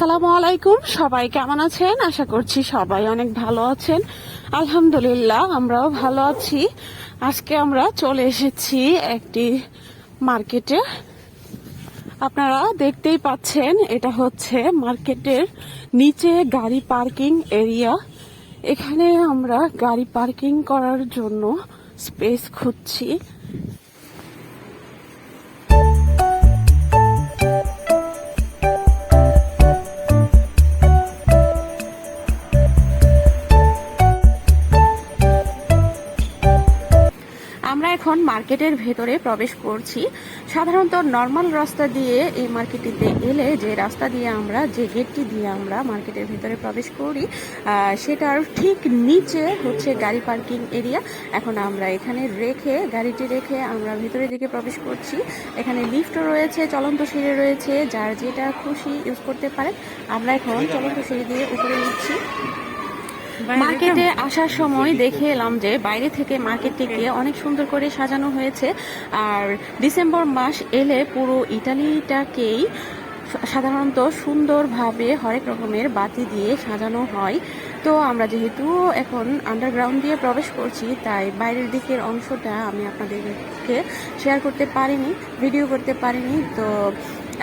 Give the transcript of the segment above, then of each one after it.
আসসালামু আলাইকুম। সবাই কেমন আছেন? আশা করছি সবাই অনেক ভালো আছেন। আলহামদুলিল্লাহ, আমরাও ভালো আছি। আজকে আমরা চলে এসেছি একটি মার্কেটে। আপনারা দেখতেই পাচ্ছেন, এটা হচ্ছে মার্কেটের নিচে গাড়ি পার্কিং এরিয়া। এখানে আমরা গাড়ি পার্কিং করার জন্য স্পেস খুঁজছি। এখন মার্কেটের ভেতরে প্রবেশ করছি। সাধারণত নর্মাল রাস্তা দিয়ে এই মার্কেটটিতে এলে যে রাস্তা দিয়ে আমরা, যে গেটটি দিয়ে আমরা মার্কেটের ভেতরে প্রবেশ করি সেটার ঠিক নিচে হচ্ছে গাড়ি পার্কিং এরিয়া এখন আমরা এখানে রেখে, গাড়িটি রেখে আমরা ভেতরের দিকে প্রবেশ করছি। এখানে লিফটও রয়েছে, চলন্ত সিঁড়ি রয়েছে, যার যেটা খুশি ইউজ করতে পারেন। আমরা এখন চলন্ত সিঁড়ি দিয়ে উপরে নিচ্ছি। মার্কেটে আসার সময় দেখে এলাম যে বাইরে থেকে মার্কেটটিকে অনেক সুন্দর করে সাজানো হয়েছে। আর ডিসেম্বর মাস এলে পুরো ইটালিটাকেই সাধারণত সুন্দরভাবে হরেক রকমের বাতি দিয়ে সাজানো হয়। তো আমরা যেহেতু এখন আন্ডারগ্রাউন্ড দিয়ে প্রবেশ করছি তাই বাইরের দিকের অংশটা আমি আপনাদেরকে শেয়ার করতে পারিনি ভিডিও করতে পারিনি। তো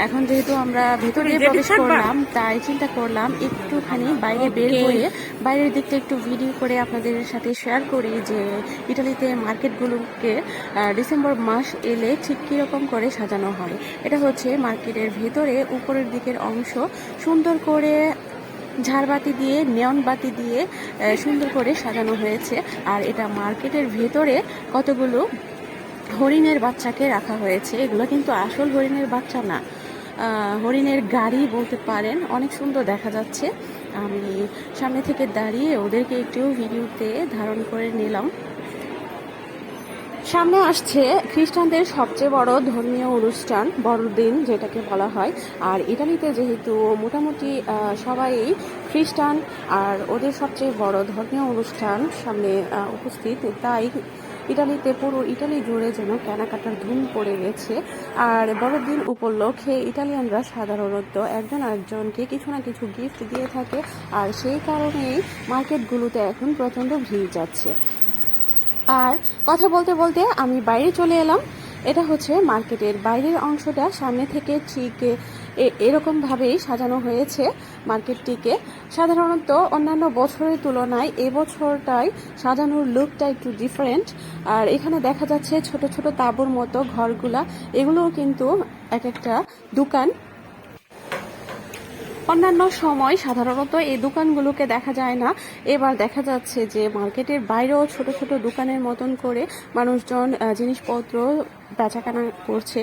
এখন যেহেতু আমরা ভেতরে প্রবেশ করলাম তাই চিন্তা করলাম একটুখানি বাইরে বের. হয়ে বাইরের দিকটা একটু ভিডিও করে আপনাদের সাথে শেয়ার করি যে ইটালিতে মার্কেটগুলোকে ডিসেম্বর মাস এলে ঠিক কীরকম করে সাজানো হয়। এটা হচ্ছে মার্কেটের ভেতরে উপরের দিকের অংশ। সুন্দর করে ঝাড়বাতি দিয়ে নেয়ন বাতি দিয়ে সুন্দর করে সাজানো হয়েছে। আর এটা মার্কেটের ভেতরে কতগুলো হরিণের বাচ্চাকে রাখা হয়েছে। এগুলো কিন্তু আসল হরিণের বাচ্চা না। হরিণের গাড়ি বলতে পারেন, অনেক সুন্দর দেখা যাচ্ছে। আমি সামনে থেকে দাঁড়িয়ে ওদেরকে একটু ভিডিওতে ধারণ করে নিলাম। সামনে আসছে খ্রিস্টানদের সবচেয়ে বড় ধর্মীয় অনুষ্ঠান, বড়দিন যেটাকে বলা হয়। আর ইটালিতে যেহেতু মোটামুটি সবাই খ্রিস্টান, আর ওদের সবচেয়ে বড় ধর্মীয় অনুষ্ঠান সামনে উপস্থিত, তাই ইটালিতে পুরো ইটালি জুড়ে যেন কেনাকাটার ধুম পড়ে গেছে। আর বড়দিন উপলক্ষে ইটালিয়ানরা সাধারণত একজন আরেকজনকে কিছু না কিছু গিফট দিয়ে থাকে, আর সেই কারণেই মার্কেটগুলোতে এখন প্রচণ্ড ভিড় যাচ্ছে। আর কথা বলতে বলতে আমি বাইরে চলে এলাম। এটা হচ্ছে মার্কেটের বাইরের অংশটা, সামনে থেকে ঠিক এরকমভাবেই সাজানো হয়েছে মার্কেটটিকে। সাধারণত অন্যান্য বছরের তুলনায় এবছরটাই সাজানোর লুকটা একটু ডিফারেন্ট আর এখানে দেখা যাচ্ছে ছোট ছোট তাঁবুর মতো ঘরগুলা। এগুলোও কিন্তু এক একটা দোকান। অন্যান্য সময় সাধারণত এই দোকানগুলোকে দেখা যায় না। এবার দেখা যাচ্ছে যে মার্কেটের বাইরেও ছোট ছোট দোকানের মতন করে মানুষজন জিনিসপত্র বেচাকেনা করছে।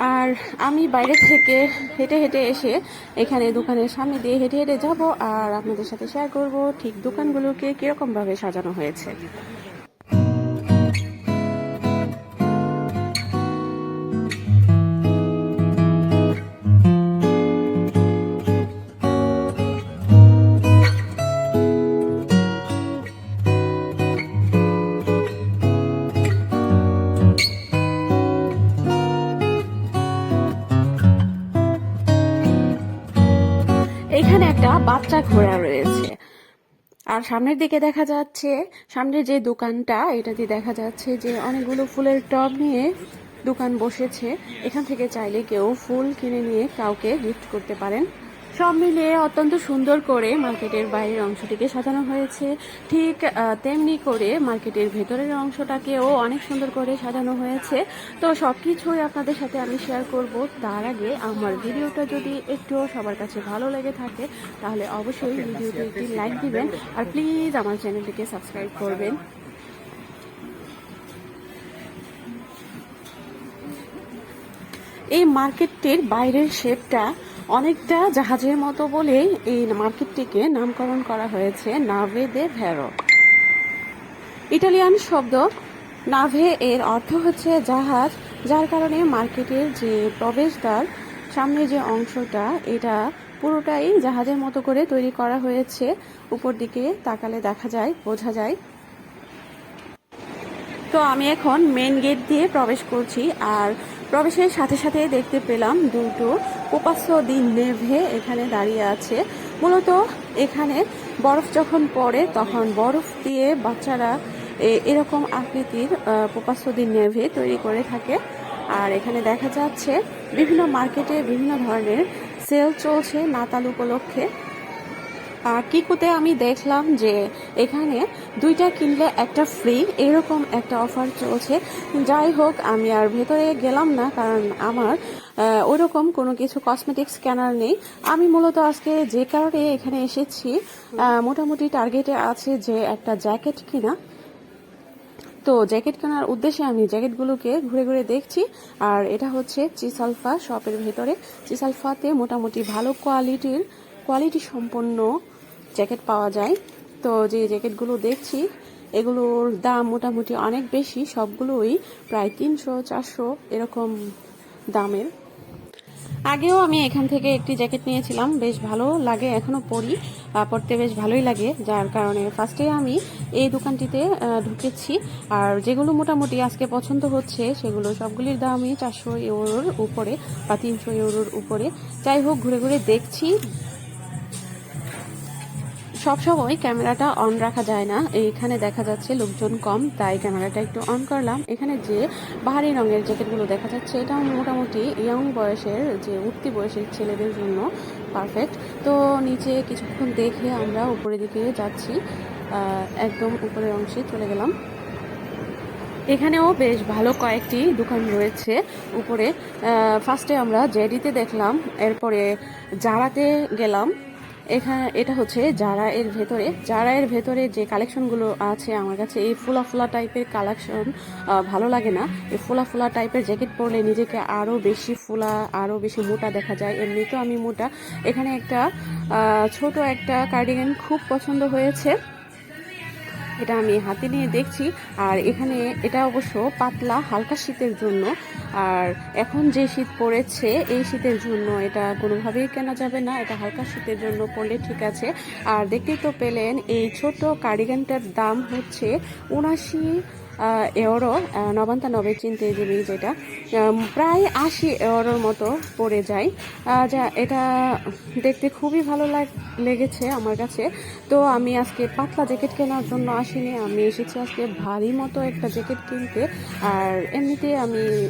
আর আমি বাইরে থেকে হেঁটে হেঁটে এসে এখানে দোকানের সামনে দিয়ে হেঁটে হেঁটে যাব আর আপনাদের সাথে শেয়ার করব ঠিক দোকানগুলোকে কীরকমভাবে সাজানো হয়েছে। এখানে একটা বাচ্চা ঘোড়া রয়েছে। আর সামনের দিকে দেখা যাচ্ছে সামনে যে দোকানটা, এটা দিয়ে দেখা যাচ্ছে যে অনেকগুলো ফুলের টব নিয়ে দোকান বসেছে। এখান থেকে চাইলে কেউ ফুল কিনে নিয়ে কাউকে গিফট করতে পারেন। সব মিলিয়ে অত্যন্ত সুন্দর করে মার্কেটের বাইরের অংশটিকে সাজানো হয়েছে। ঠিক তেমনি করে মার্কেটের ভেতরের অংশটাকেও অনেক সুন্দর করে সাজানো হয়েছে। তো সব কিছুই আপনাদের সাথে আমি শেয়ার করব। তার আগে আমার ভিডিওটা যদি একটু সবার কাছে ভালো লেগে থাকে তাহলে অবশ্যই ভিডিওটি একটি লাইক দিবেন। আর প্লিজ আমার চ্যানেলটিকে সাবস্ক্রাইব করবেন। এই মার্কেটটির বাইরের শেপটা অনেকটা জাহাজের মতো বলেই এই মার্কেটটিকে নামকরণ করা হয়েছে নাভে দে ভেরো। ইটালিয়ান শব্দ নাভে এর অর্থ হচ্ছে জাহাজ, যার কারণে মার্কেটের যে প্রবেশদ্বার, সামনে যে অংশটা, এটা পুরোটাই জাহাজের মতো করে তৈরি করা হয়েছে। উপর দিকে তাকালে দেখা যায়, বোঝা যায় তো আমি এখন মেন গেট দিয়ে প্রবেশ করছি আর প্রবেশের সাথে সাথে দেখতে পেলাম দুটো পোপাসো দিন নেভে এখানে দাঁড়িয়ে আছে। মূলত এখানে বরফ যখন পড়ে তখন বরফ দিয়ে বাচ্চারা এরকম আকৃতির পোপাসো দিন নেভে তৈরি করে থাকে। আর এখানে দেখা যাচ্ছে বিভিন্ন মার্কেটে বিভিন্ন ধরনের সেল চলছে নাতাল উপলক্ষে। কিকুতে আমি দেখলাম যে এখানে দুইটা কিনলে একটা ফ্রি এরকম একটা অফার চলছে। যাই হোক আমি আর ভেতরে গেলাম না কারণ আমার আহ, ওইরকম কোনো কিছু কসমেটিক্স স্ক্যানার নেই। আমি মূলত আজকে যে কারণে এখানে এসেছি মোটামুটি টার্গেটে আছে যে একটা জ্যাকেট কিনা। তো জ্যাকেট কেনার উদ্দেশ্যে আমি জ্যাকেটগুলোকে ঘুরে ঘুরে দেখছি আর এটা হচ্ছে চিসালফা শপের ভেতরে। চিসালফাতে মোটামুটি ভালো কোয়ালিটির কোয়ালিটি সম্পন্ন জ্যাকেট পাওয়া যায়। তো যে জ্যাকেটগুলো দেখছি, এগুলোর দাম মোটামুটি অনেক বেশি, সবগুলোই প্রায় তিনশো, চারশো এরকম দামের। আগেও আমি এখান থেকে একটি জ্যাকেট নিয়েছিলাম, বেশ ভালো লাগে, এখনও পরি। পরতে বেশ ভালোই লাগে, যার কারণে ফার্স্টে আমি এই দোকানটিতে ঢুকেছি। আর যেগুলো মোটামুটি আজকে পছন্দ হচ্ছে, সেগুলো সবগুলির দামই চারশো ইউরোর উপরে বা তিনশো ইউরোর উপরে। যাই হোক, ঘুরে ঘুরে দেখছি। সবসময় ক্যামেরাটা অন রাখা যায় না। এইখানে দেখা যাচ্ছে লোকজন কম, তাই ক্যামেরাটা একটু অন করলাম। এখানে যে বাহারি রঙের জ্যাকেটগুলো দেখা যাচ্ছে এটা মোটামুটি ইয়ং বয়সের, যে উঠতি বয়সের ছেলেদের জন্য পারফেক্ট তো নিচে কিছুক্ষণ দেখে আমরা উপরের দিকে যাচ্ছি। একদম উপরের অংশে চলে গেলাম। এখানেও বেশ ভালো কয়েকটি দোকান রয়েছে উপরে। ফার্স্টে আমরা জেডিতে দেখলাম, এরপরে জারাতে গেলাম। এখানে এটা হচ্ছে জারা এর ভেতরে। জারা এর ভেতরে যে কালেকশনগুলো আছে, আমার কাছে এই ফুলা ফুলা টাইপের কালেকশন ভালো লাগে না। এই ফুলা ফুলা টাইপের জ্যাকেট পরলে নিজেকে আরও বেশি ফুলা আরও বেশি মোটা দেখা যায়। এমনি তো আমি মোটা। এখানে একটা ছোট একটা কার্ডিগান খুব পছন্দ হয়েছে। এটা আমি হাতে নিয়ে দেখছি। আর এখানে এটা অবশ্য পাতলা, হালকা শীতের জন্য। আর এখন যে শীত পড়েছে, এই শীতের জন্য এটা কোনোভাবেই কেনা যাবে না। এটা হালকা শীতের জন্য পড়লে ঠিক আছে। আর দেখতেই তো পেলেন, এই ছোট কার্ডিগানটার দাম হচ্ছে উনাশি ইউরো নবান্তা নবে চিনতে যিনি যেটা প্রায় আশি এওরোর মতো পড়ে যায়। যা, এটা দেখতে খুবই ভালো লাগ- লেগেছে আমার কাছে। তো আমি আজকে পাতলা জ্যাকেট কেনার জন্য আসিনি, আমি এসেছি আজকে ভারী মতো একটা জ্যাকেট কিনতে। আর এমনিতে আমি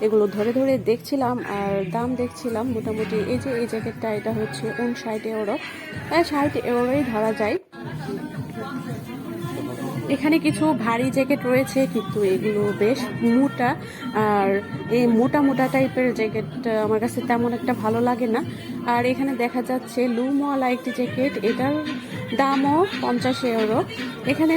এগুলো ধরে ধরে দেখছিলাম, আর দাম দেখছিলাম মোটামুটি। এই যে এই জ্যাকেটটা এটা হচ্ছে উনষাট ইউরো ষাট এওরোই ধরা যায়। এখানে কিছু ভারী জ্যাকেট রয়েছে, কিন্তু এগুলো বেশ মোটা। আর এই মোটা মোটা টাইপের জ্যাকেট আমার কাছে তেমন একটা ভালো লাগে না। আর এখানে দেখা যাচ্ছে লুমওয়ালা একটি জ্যাকেট, এটার দামও পঞ্চাশ ইউরো। এখানে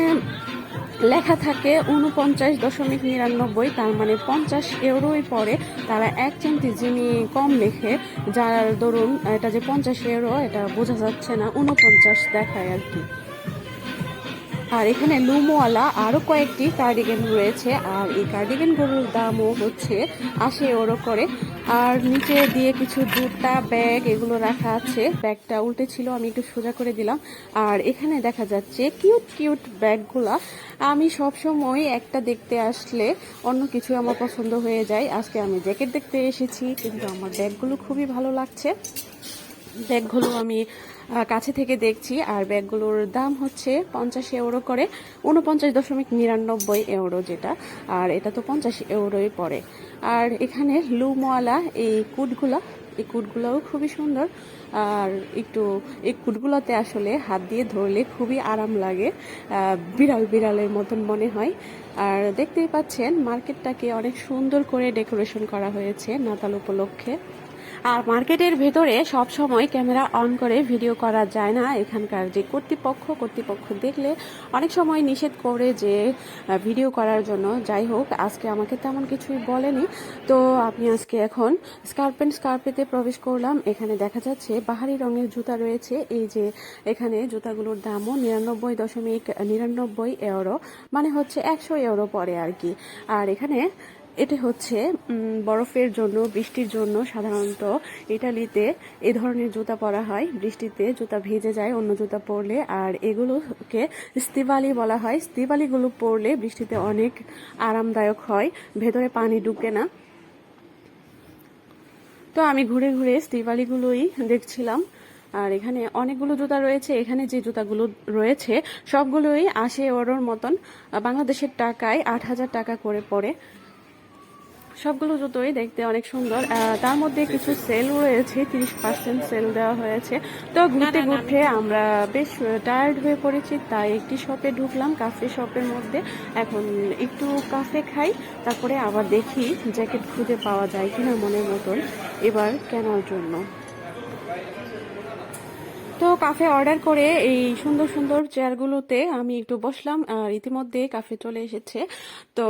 লেখা থাকে উনপঞ্চাশ দশমিক নিরানব্বই, তার মানে পঞ্চাশ ইউরোই পরে তারা এক চিমটি যিনি কম লেখে, যার ধরুন এটা যে পঞ্চাশ ইউরো, এটা বোঝা যাচ্ছে না, উনপঞ্চাশ দেখায় আর কি। আর এখানে লুমওয়ালা আরও কয়েকটি কার্ডিগেন রয়েছে, আর এই কার্ডিগানগুলোর দামও হচ্ছে আশি ইউরো করে। আর নিচে দিয়ে কিছু জুতা ব্যাগ এগুলো রাখা আছে। ব্যাগটা উল্টে ছিল, আমি একটু সোজা করে দিলাম। আর এখানে দেখা যাচ্ছে কিউট কিউট ব্যাগগুলা আমি সব সময় একটা দেখতে আসলে অন্য কিছু আমার পছন্দ হয়ে যায়। আজকে আমি জ্যাকেট দেখতে এসেছি, কিন্তু আমার ব্যাগগুলো খুবই ভালো লাগছে। ব্যাগগুলো আমি কাছে থেকে দেখছি, আর ব্যাগগুলোর দাম হচ্ছে পঞ্চাশ ইউরো করে উনপঞ্চাশ দশমিক নিরানব্বই ইউরো যেটা, আর এটা তো পঞ্চাশ ইউরোই পড়ে। আর এখানে লুমওয়ালা, এই কুটগুলা, এই কুটগুলোও খুবই সুন্দর। আর একটু, এই কুটগুলোতে আসলে হাত দিয়ে ধরলে খুবই আরাম লাগে বিড়াল বিড়ালের মতন মনে হয়। আর দেখতেই পাচ্ছেন, মার্কেটটাকে অনেক সুন্দর করে ডেকোরেশন করা হয়েছে নাতাল উপলক্ষে। আর মার্কেটের ভেতরে সব সময় ক্যামেরা অন করে ভিডিও করা যায় না। এখানকার যে কর্তৃপক্ষ কর্তৃপক্ষ দেখলে অনেক সময় নিষেধ করে যে ভিডিও করার জন্য। যাই হোক, আজকে আমাকে তেমন কিছুই বলেনি। তো আমি আজকে এখন স্কার্প অ্যান্ড স্কার্পেতে প্রবেশ করলাম। এখানে দেখা যাচ্ছে বাহারি রঙের জুতা রয়েছে। এই যে, এখানে জুতাগুলোর দামও নিরানব্বই দশমিক নিরানব্বই ইউরো মানে হচ্ছে একশো ইউরো পরে আর কি। আর এখানে এটা হচ্ছে বরফের জন্য, বৃষ্টির জন্য সাধারণত ইটালিতে এ ধরনের জুতা পরা হয়। বৃষ্টিতে জুতা ভিজে যায়, অন্য জুতা পরলে। আর এগুলোকে স্তিবালি বলা হয়। স্তিবালিগুলো পরলে বৃষ্টিতে অনেক আরামদায়ক হয়। ভেতরে পানি ঢুকে না। তো আমি ঘুরে ঘুরে স্টিভালিগুলোই দেখছিলাম। আর এখানে অনেকগুলো জুতা রয়েছে। এখানে যে জুতাগুলো রয়েছে, সবগুলোই আশি ওরোর মতন। বাংলাদেশের টাকায় আট হাজার টাকা করে পড়ে। সবগুলো জুতোই দেখতে অনেক সুন্দর। তার মধ্যে কিছু সেল রয়েছে, তিরিশ পার্সেন্ট সেল দেওয়া হয়েছে। তো ঘুরতে ঘুরতে আমরা বেশ টায়ার্ড হয়ে পড়েছি, তাই একটি শপে ঢুকলাম কাফে শপের মধ্যে। এখন একটু কাফে খাই, তারপরে আবার দেখি জ্যাকেট খুঁজে পাওয়া যায় কিনা মনের মতন। এবার কেনার জন্য। তো কাফে অর্ডার করে এই সুন্দর সুন্দর চেয়ারগুলোতে আমি একটু বসলাম, আর ইতিমধ্যে কাফে চলে এসেছে। তো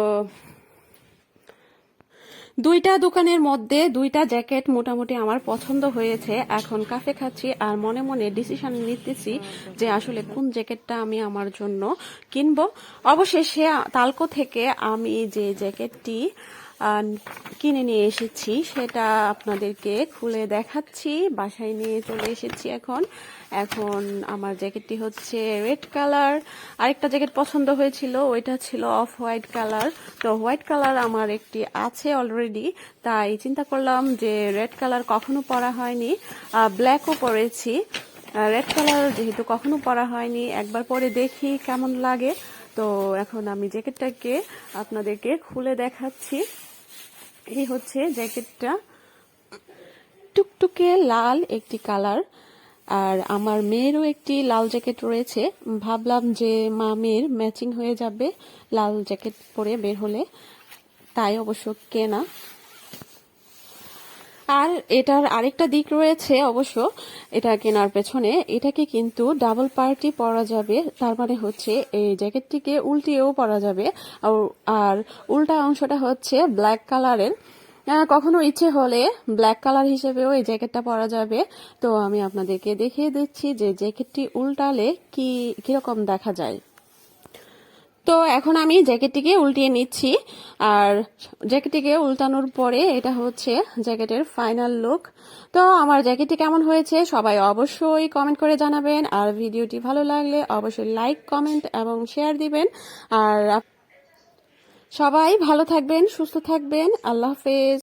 দুইটা দোকানের মধ্যে দুইটা জ্যাকেট মোটামুটি আমার পছন্দ হয়েছে। এখন কাফে খাচ্ছি আর মনে মনে ডিসিশন নিতেছি যে আসলে কোন জ্যাকেটটা আমি আমার জন্য কিনবো। অবশেষে তালকো থেকে আমি যে জ্যাকেটটি কিনে নিয়ে এসেছি, সেটা আপনাদেরকে খুলে দেখাচ্ছি। বাসায় নিয়ে চলে এসেছি এখন। এখন আমার জ্যাকেটটি হচ্ছে রেড কালার। আরেকটা জ্যাকেট পছন্দ হয়েছিল, ওইটা ছিল অফ হোয়াইট কালার। তো হোয়াইট কালার আমার একটি আছে অলরেডি, তাই চিন্তা করলাম যে রেড কালার কখনো পরা হয়নি। ব্ল্যাকও পরেছি। রেড কালার যেহেতু কখনো পরা হয়নি, একবার পরে দেখি কেমন লাগে। তো এখন আমি জ্যাকেটটাকে আপনাদেরকে খুলে দেখাচ্ছি। এই হচ্ছে জ্যাকেটটা। টুকটুকে লাল একটি কালার, আর আমার মেয়েরও একটি লাল জ্যাকেট রয়েছে। ভাবলাম যে মা মেয়ের ম্যাচিং হয়ে যাবে লাল জ্যাকেট পরে বের হলে, তাই অবশ্য কেনা। আর এটার আরেকটা দিক রয়েছে অবশ্য, এটা কেনার পেছনে। এটাকে কিন্তু ডাবল পার্টি পরা যাবে, তার মানে হচ্ছে এই জ্যাকেটটিকে উল্টিয়েও পরা যাবে। আর- উল্টা অংশটা হচ্ছে ব্ল্যাক কালারের কখনো ইচ্ছে হলে ব্ল্যাক কালার হিসেবেও এই জ্যাকেটটা পরা যাবে। তো আমি আপনাদেরকে দেখিয়ে দিচ্ছি যে জ্যাকেটটি উল্টালে কি কীরকম দেখা যায়। তো এখন আমি জ্যাকেটটিকে উল্টিয়ে নিচ্ছি। আর জ্যাকেটটিকে উল্টানোর পরে এটা হচ্ছে জ্যাকেটের ফাইনাল লুক। তো আমার জ্যাকেটটি কেমন হয়েছে সবাই অবশ্যই কমেন্ট করে জানাবেন। আর ভিডিওটি ভালো লাগলে অবশ্যই লাইক, কমেন্ট এবং শেয়ার দিবেন। আর সবাই ভালো থাকবেন, সুস্থ থাকবেন। আল্লাহ হাফেজ।